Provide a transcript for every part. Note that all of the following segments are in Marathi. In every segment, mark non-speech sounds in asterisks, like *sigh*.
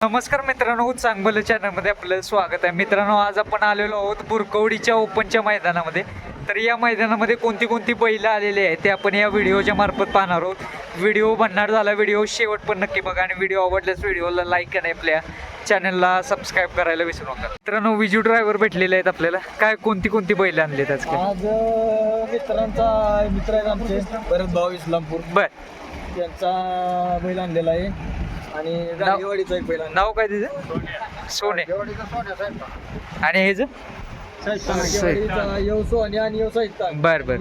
नमस्कार मित्रांनो चांगलं चॅनलमध्ये आपलं स्वागत आहे. मित्रांनो आज आपण आलेलो आहोत बुरकवडीच्या ओपनच्या मैदानामध्ये. तर या मैदानामध्ये कोणती कोणती बैलं आलेली आहे ते आपण या व्हिडिओच्या मार्फत पाहणार आहोत. व्हिडिओ बनणार झाला व्हिडिओ शेवट पण नक्की बघा आणि व्हिडिओ आवडल्यास व्हिडिओला लाईक आणि आपल्या चॅनलला सबस्क्राईब करायला विसरू नका. मित्रांनो विजू ड्रायव्हर भेटलेले आहेत आपल्याला. काय कोणती कोणती बैलं आणली आज? मित्रांचा मित्र आहेत आमचे. भरत भाऊ इस्लामपूर. बर. त्यांचा बैल आणलेला आहे. आणि गाडीवाडीचा एक बैल आणला. नाव काय तिचं? सोने. आणि हेच गाडीवाडीचा येऊ सोनी आणि येऊ साहित्य बर बर.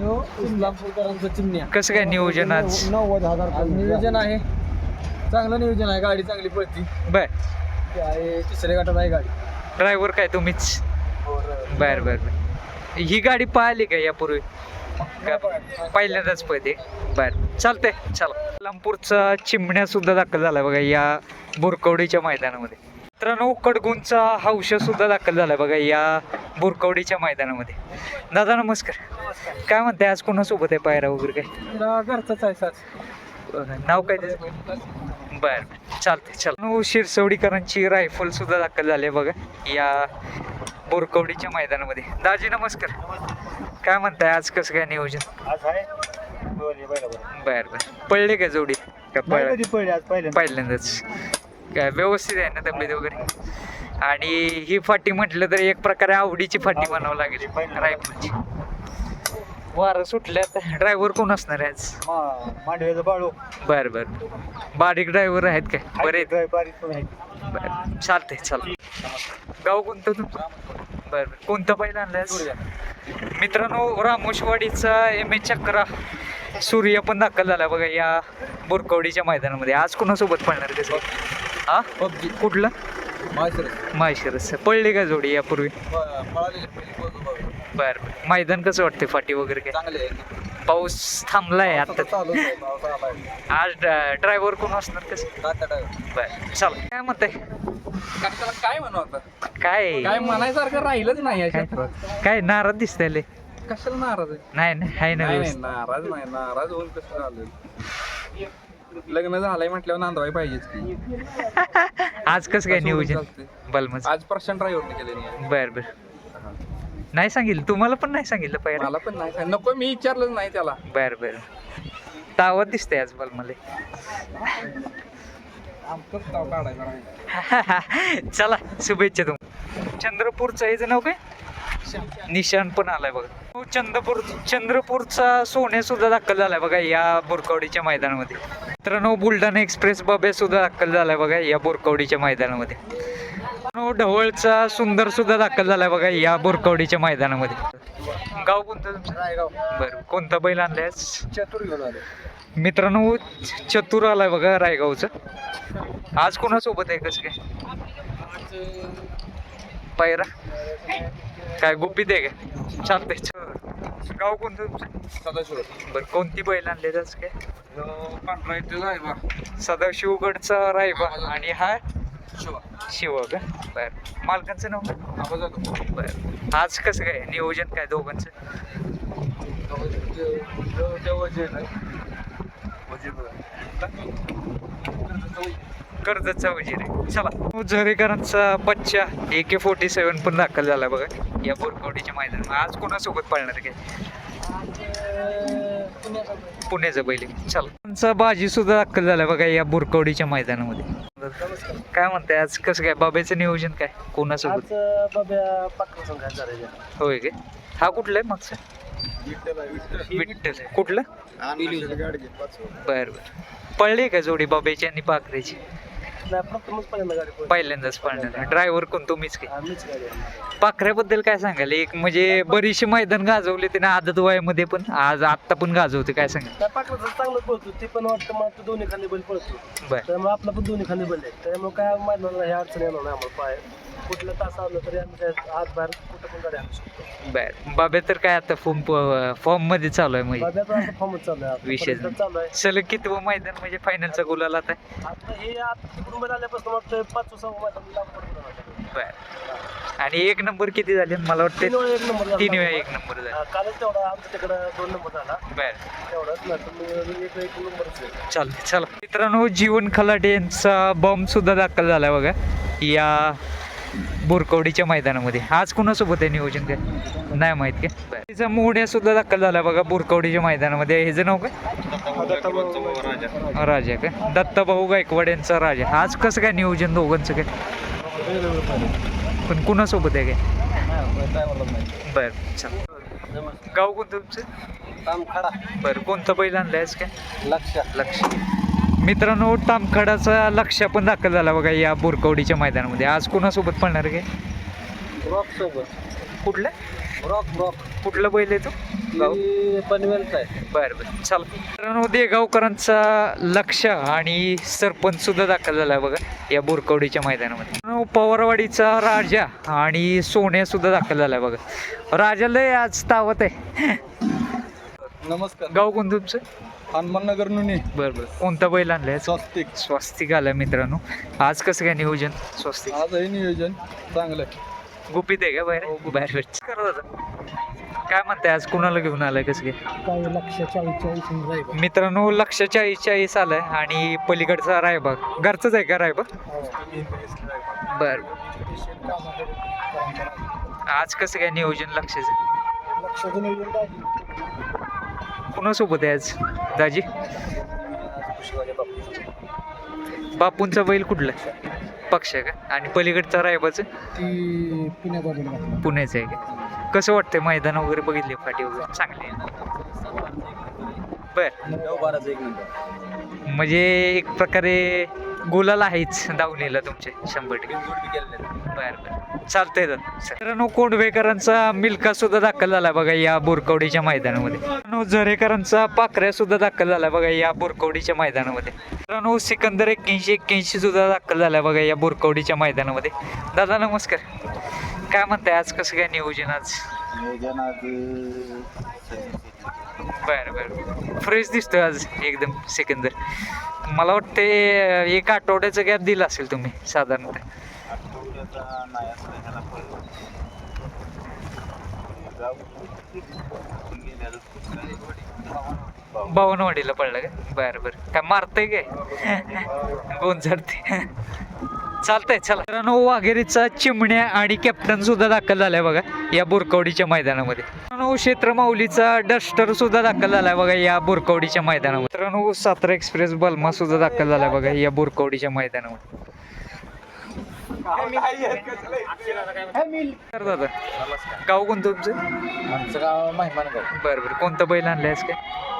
इस्लामपूरकरांचा चिमण्या. कसं काय नियोजन आज? नव्वद हजार आज नियोजन आहे. चांगलं नियोजन आहे. गाडी चांगली पळती. बर. ती आहे तिसऱ्या गटात आहे गाडी. ड्रायव्हर काय तुम्हीच? बर बर बर. ही गाडी पाहिली का यापूर्वी? का पहिल्यांदाच पळते. बर चालतंय चला. लांबपूरचा चिमण्या सुद्धा दाखल झाला बघा या बोरकवडीच्या मैदानामध्ये. मित्रांनो कडगुंचा हौश सुद्धा दाखल झाला बघा या बोरकवडीच्या मैदानामध्ये. दादा नमस्कार. काय म्हणताय आज कोणासोबत आहे पायरा वगैरे काय? घरचाच आहे साच नाव काय त्याचं? बर चालते चल. शिरसवडीकरांची रायफल सुद्धा दाखल झाली बघा या बोरकवडीच्या मैदानामध्ये. दाजी नमस्कार. काय म्हणताय? आज कसं काय नियोजन? आज आहे. बर बर. पडले का जोडी? का पळ पळले आज पहिले पहिल्यांदाच. काय व्यवस्थित आहे ना तब्येत वगैरे? आणि ही फाटी म्हटलं तर एक प्रकारे आवडीची फाटी म्हणावं लागेल. रायफलची. वारं सुटल्यात ड्रायव्हर कोण असणार आहे आज? मांडव्याचं बाळू. बर बर. बारीक ड्रायव्हर आहेत काय? बरे आहेत. बारीक पण आहे बर. चालते चल गाव कोणतं तुमचं? बर कोणतं पहिलं आणलंय मित्रांनो रामोशवाडीचा एम ए चक्रा सूर्य पण दाखल झाला बघा या बोरकवडीच्या मैदानामध्ये. आज कोणासोबत पळणार कसं हा? पबजी. कुठलं? माहेश्वर. माहेश्वरच पडली का जोडी यापूर्वी. बर बर. मैदान कसं वाटते फाटी वगैरे काय? चांगले आहे. पाऊस थांबलाय आता. आहे आज ड्रायव्हर कोण असणार कसं. बर चल. काय काय म्हणू आता? काय? काय म्हणायसारखं राहिलंच नाही या काय? क्षेत्रात. काय नाराज दिसतंय लय. कशाला नाराज आहे? नाही नाही ना नाही नाही, व्यवस्थित. नाराज नाही नाराज होऊन कसं झालं लग्न झालंय म्हटल्यावर नांदवाय पाहिजेच की. आज कसं काय कसं नियोजन? चालतंय? बलमच आज प्रशांत ड्रायव्हरने केले नाही. बर बर. नाही सांगितलं? तुम्हाला पण नाही सांगितलं पहिला? मला पण नाही सांग- नको मी विचारलंच नाही त्याला. बर बर. तावत दिसतंय आज बलमले. *laughs* चला शुभेच्छा तुम चंद्रपूरचं हेच नाव काय? निशान पण आलाय बघा. हो, चंद्रपूर चंद्रपूरचा सोने सुद्धा दाखल झालाय बघा या बोरकवडीच्या मैदानामध्ये. मित्रांनो बुलढाणा एक्सप्रेस बबे सुद्धा दाखल झालाय बघा या बोरकवडीच्या मैदानामध्ये. ढवळचा सुंदर सुद्धा दाखल झालाय बघा या बोरकवडीच्या मैदानामध्ये. गाव कोणतं तुमचं? रायगाव. बरं कोणता बैल आणलाय? चतुर घेऊन मित्रांनो चतुर आलाय बघा रायगावचं. आज कोणासोबत आहे कसं काय? पायरा? काय गुपित आहे का चालतंय चल. गाव कोणतं तुमचं? सदाशिव बरं कोणती बैल आणले आज काय? पांढरा इथे सदाशिवगडचा रायबा आणि हा शिवा. शिव का? बर. मालकांचं नाव? बर. आज कसं काय? नियोजन काय दोघांचं? कर्जतचा वजीर चला. झरेकरांचा बच्चा ए के फोर्टी सेवन पण दाखल झाला बघा. या बोरकवडीच्या मैदानात. आज कोणासोबत पाळणार काय पुण्याचं बैल. आहे. चला. त्यांचा बाजी सुद्धा दाखल झाला बघा या बोरकवडीच्या मैदानामध्ये. काय म्हणताय आज? कसं काय? बाबेचं नियोजन काय? कोणासोबत? होय काय? हा कुठला आहे मागचा? विठ्ठल. कुठलं? बर बर. पळली का जोडी बाबेची आणि पाखरेची. पहिल्यांदाच पळणार ड्रायव्हर कोण? तुम्हीच काय. पाखऱ्याबद्दल काय सांगाल? एक म्हणजे बरीचशी मैदान गाजवले त्याने आदत वयामध्ये पण. आज आत्ता पण गाजवते काय सांगाल? पाकराचं चांगलं पळतो. ते पण वाटतं दोन्ही खांदे बैल पळतो. बर. त्यामुळे आपला पण दोन्ही खांदे बैल आहे त्यामुळे काय मैदानाला ह्या अडचण येणार नाही आम्हाला पाय कुठलं तास आलं तरी आम्ही काय आत बाहेर कुठं पण गाडी आणू शकतो. बर. बाबे तर काय आता फॉर्म फॉर्ममध्ये चालू आहे म्हणजे. बाब्याचा आता फॉर्मच चालू आहे. आतापर्यंत चालू आहे. सलग कितवं मैदान म्हणजे फायनलचा गुलाल आता? आता हे आता तिकडून बैल आल्यापासून वाटतं पाच सहा मैदान लागू पडतो बर. आणि एक नंबर किती झाले मला वाटते तीन वेळा एक नंबर झाला. तीन वेळा एक नंबर झाले. हा, कालच तेवढा आमच्या तिकडं दोन नंबर झाला. बर. तेवढाच ना एक एक नंबरच आहे चालते चला मित्रांनो जीवन खलाटे यांचा बॉम्ब सुद्धा दाखल झालाय बघा. या बोरकवडीच्या मैदानामध्ये. आज कुणासोबत आहे नियोजन काय? नाही माहीत काय? तिचा मोड्या सुद्धा दाखल झाला बघा बोरकवडीच्या मैदानामध्ये. ह्याचं नाव काय? राजा काय? दत्ताभाऊ गायकवाड यांचा राजा. आज कसं काय नियोजन दोघांचं काय? पण कुणासोबत आहे काय? बर चल. गाव कोणतं तुमचं? बरं कोणतं बैल आणलंय आज काय? लक्ष लक्ष मित्रांनो तामखडाचा लक्ष पण दाखल झाला बघा या बोरकवडीच्या मैदानामध्ये. आज कोणासोबत पळणार काय रॉक सोबत. कुठलं? रॉक रॉक कुठलं बैल आहे तो? गाव पनवेलचा आहे. बरं बरं. चल. मित्रांनो देगावकरांचा लक्ष आणि सरपंच सुद्धा दाखल झाला बघा या बोरकवडीच्या मैदानामध्ये. मित्रांनो, पवारवाडीचा राजा आणि सोन्या सुद्धा दाखल झाला बघा. राजाला आज तावत आहे. नमस्कार. गाव कोणतं तुमचं? हनुमान नगर नुनी. बरं बरं. कोणता बैल आणलाय? स्वस्तिक. स्वस्तिक आला मित्रांनो. आज कसं काय नियोजन? स्वस्तिक. आज आहे नियोजन. चांगलं आहे गुपित आहे का बाहेर? बाहेर करत काय म्हणताय आज कुणाला घेऊन आलाय कसं काय? काय लक्ष चाळीस चाळीस राहील मित्रांनो लक्ष चाळीस चाळीस आलाय आणि पलीकडचा रायबाग घरचंच आहे का रायबाग बर. आज कसं काय नियोजन लक्षाचं? लक्षाचं नियोजन काय? कुणासोबत आहे आज? दाजी? बापूंचा बैल कुठला? पक्ष आहे का? आणि पलीकडचा रायबाचं? ती पुण्याचं आहे का? कसं वाटतंय? मैदान वगैरे बघितले फाटी वगैरे? चांगले बर. बाराचं एक नंबर. म्हणजे एक प्रकारे गुलाल आहेच दावणीला तुमचे शंभर टक्के. बरं बरं. चालतंय तर मित्रांनो कोंडवेकरांचा मिल्का सुद्धा दाखल झाला बघा या बोरकवडीच्या मैदानामध्ये. मित्रांनो झरेकरांचा पाखऱ्या सुद्धा दाखल झाला बघा या बोरकवडीच्या मैदानामध्ये. मित्रांनो सिकंदर एक्क्याऐंशी एक्क्याऐंशी सुद्धा दाखल झाला बघा या बोरकवडीच्या मैदानामध्ये. दादा नमस्कार. काय म्हणताय आज कसं काय नियोजन आज? नियोजन आज बर बर. फ्रेश दिसतोय आज एकदम सिकंदर. मला वाटते एक आठवड्याचा गॅप दिला असेल तुम्ही साधारणतः. आठवड्याचा नाही असं ह्याला बावनवाडीला पडलं का? बर बर. काय मारतंय काय? चढते *laughs* चालतंय चला. मित्रांनो वाघेरीचा चिमण्या आणि कॅप्टन सुद्धा दाखल झालाय बघा या बोरकवडीच्या मैदानामध्ये. मित्रांनो क्षेत्र माऊलीचा डस्टर सुद्धा दाखल झालाय बघा या बोरकवडीच्या मैदानामध्ये. मित्रांनो सातारा एक्सप्रेस बलमा सुद्धा दाखल झालाय बघा या बोरकवडीच्या मैदानामध्ये. तर दादा गाव कोणतं तुमचं? आमचं गाव महिमान गाव बरं बरं. कोणतं बैल आणलंयस काय? लक्ष आणला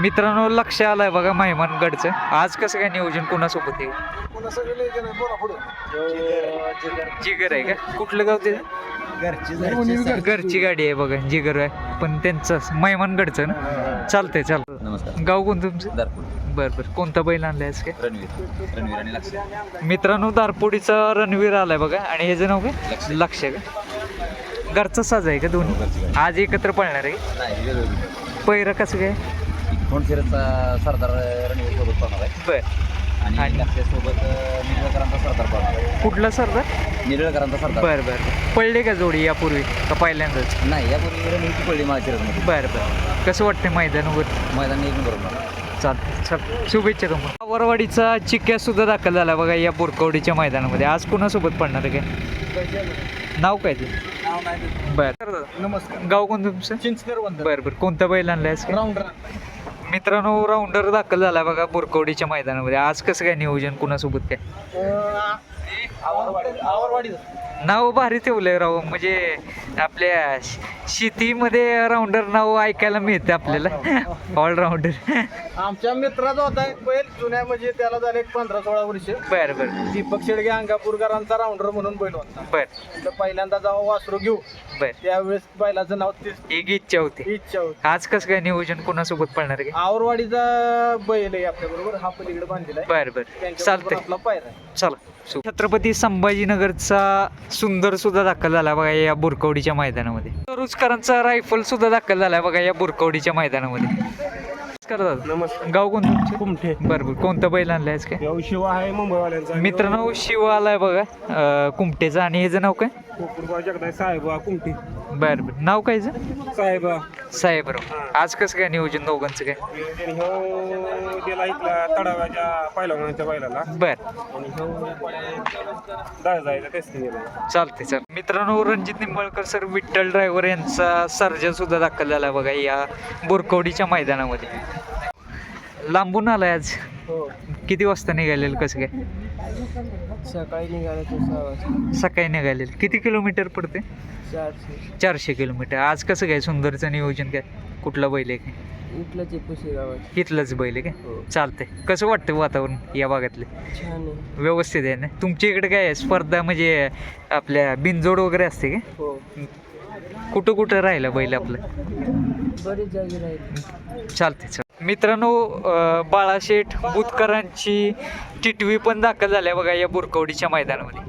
मित्रांनो लक्ष आलाय बघा मेहमानगडचं. आज कसं काय नियोजन कोणासोबत आहे? जिगर आहे का? कुठलं गाव ते? घरची गाडी आहे बघा जिगर आहे. पण त्यांचं मेहमानगडचं ना? चालतंय चालतं नमस्कार. गाव कोणतं तुमचं? बरं बरं. कोणता बैल आणलाय आज काय? रणवीर. रणवीर आणि लक्ष. मित्रांनो दारपोडीचा रणवीर आलाय बघा. आणि ह्याचं नाव काय? लक्ष. का? घरचा साज आहे का दोन्ही? आज एकत्र पळणार आहे पहिरं कसं काय? सरदार रणवीर सोबत पाहणार आहे. बरं. आणि आणि- लक्षासोबत निरळकरांचा सरदार पाहणार आहे. कुठला सरदार? निरळकरांचा सरदार. बरं बरं पडले का जोडी यापूर्वी? का पहिल्यांदाच? नाही यापूर्वी रणवीरची पडली शिरतमध्ये बरं बरं. कसं वाटतंय मैदान वगैरे मैदान एक नंबर चालतं चल शुभेच्छा तुम्हाला. वरवाडीचा चिक्क्या सुद्धा दाखल झाला बघा या बोरकवडीच्या मैदानामध्ये. आज कुणासोबत पडणार आहे काय? नाव काय ते? बरं. नमस्कार गाव कोणतं तुमचं? चिंचकर वंदन. बरं बरं. कोणता बैल आणलाय आज? काय? राऊंडर मित्रांनो राऊंडर दाखल झाला बघा बोरकवडीच्या मैदानामध्ये. आज कसं काय नियोजन कुणासोबत काय? आवरवाडी. आवरवाडी. नाव भारी ठेवलंय राव. म्हणजे आपल्या शेतीमध्ये राऊंडर नाव ऐकायला मिळतं आपल्याला. ऑलराऊंडर आमच्या मित्राचा होता एक बैल जुन्या म्हणजे त्याला झाले एक पंधरा सोळा वर्ष. बरं बरं. दीपक शेडगे अंगापूरकरांचा राऊंडर म्हणून बैल होता. बरं. तर पहिल्यांदा जेव्हा वासरू घेऊ. बरं. त्यावेळेस बैलाचं नाव तीच एक इच्छा होती. इच्छा होती. आज कसं काय नियोजन कुणासोबत पडणार आहे? आवरवाडीचा बैल आहे आपल्या बरोबर. हा पलीकडे बांधलेला आहे. बरं बरं. चालतंय. आपला पायरा आहे. चला. छत्रपती संभाजीनगरचा सुंदर सुद्धा दाखल झाला बघा या बोरकवडीच्या मैदानामध्ये. रुचकरांचा रायफल सुद्धा दाखल झाला बघा या बोरकवडीच्या मैदानामध्ये. नमस्कार गाव कोणतं तुमचं? कुमठे. बरं बरं. कोणतं बैल आणलंय आज काय? शिव आहे मुंबईवाल्यांचा. मित्रांनो शिव आलाय बघा. अं, कुमटेचं आणि ह्याचं नाव काय? जगदाय साहेबा कुमठे. बरं बरं. नाव काय? साहेबा. साहेबराव आज कसं काय नियोजन दोघांचं काय? दिला इथला तडाव्याच्या बरं. दहा तेच चालते चाल मित्रांनो रणजित निंबाळकर सर विठ्ठल ड्रायव्हर यांचा सर्जन सुद्धा दाखल झाला बघा या बोरकवडीच्या मैदानामध्ये. लांबून आलाय आज. हो. किती वाजता निघालेलं कसं काय? सकाळी निघाला तो सहा वाजता. सकाळी किती किलोमीटर पडते? चारशे. चारशे किलोमीटर. आज कसं काय सुंदरचं नियोजन काय? कुठला बैल आहे काय? इथलंच गावात बैल आहे काय? हो. चालतंय. कसं वाटतं वातावरण या भागातले? छान आहे. व्यवस्थित आहे ना? तुमच्या इकडे काय आहे? स्पर्धा म्हणजे आपल्या बिनजोड वगैरे असते का हो. कुठं कुठं राहिलं बैल आपलं? बरीच जागी राहील. चालते चाल मित्रांनो बाळाशेठ बुतकरांची टिटवी पण दाखल झाल्या बघा या बुरकवडीच्या मैदानामध्ये.